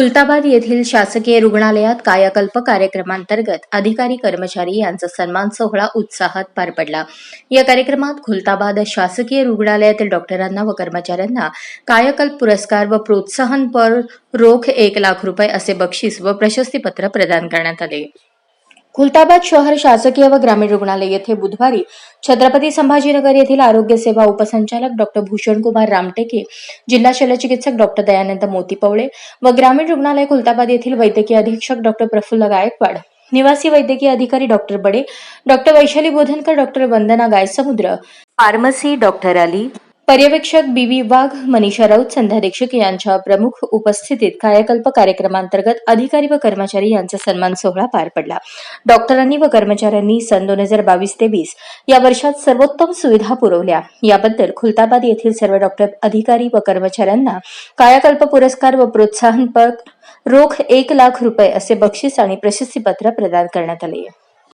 खुलताबाद येथील शासकीय रुग्णालयात कायाकल्प कार्यक्रमांतर्गत अधिकारी कर्मचारी यांचा सन्मान सोहळा उत्साहात पार पडला. या कार्यक्रमात खुलताबाद शासकीय रुग्णालयातील डॉक्टरांना व कर्मचाऱ्यांना कायाकल्प पुरस्कार व प्रोत्साहनपर रोख एक लाख रुपये असे बक्षीस व प्रशस्तीपत्र प्रदान करण्यात आले. खुलताबाद शहर शासकीय व ग्रामीण रुग्णालय येथे बुधवारी छत्रपती संभाजीनगर येथील आरोग्य सेवा उपसंचालक डॉक्टर भूषणकुमार रामटेके जिल्हा शल्यचिकित्सक डॉक्टर दयानंद मोतीपवळे व ग्रामीण रुग्णालय खुलताबाद येथील वैद्यकीय अधीक्षक डॉक्टर प्रफुल्ल गायकवाड निवासी वैद्यकीय अधिकारी doctor Bade doctor Vaishali Bodhankar doctor Vandana Gaysamudra pharmacy doctor Ali पर्यवेक्षक बीवी वाघ मनीषा राऊत संध्या दीक्षित यांच्या प्रमुख उपस्थितीत कायाकल्प कार्यक्रमांतर्गत अधिकारी व कर्मचारी यांचा सन्मान सोहळा पार पडला. डॉक्टरांनी व कर्मचाऱ्यांनी सन दोन हजार बावीस तेवीस या वर्षात सर्वोत्तम सुविधा पुरवल्या. याबद्दल खुलताबाद येथील सर्व डॉक्टर अधिकारी व कर्मचाऱ्यांना कायाकल्प पुरस्कार व प्रोत्साहनपर रोख एक लाख रुपये असे बक्षीस आणि प्रशस्तीपत्र प्रदान करण्यात आले.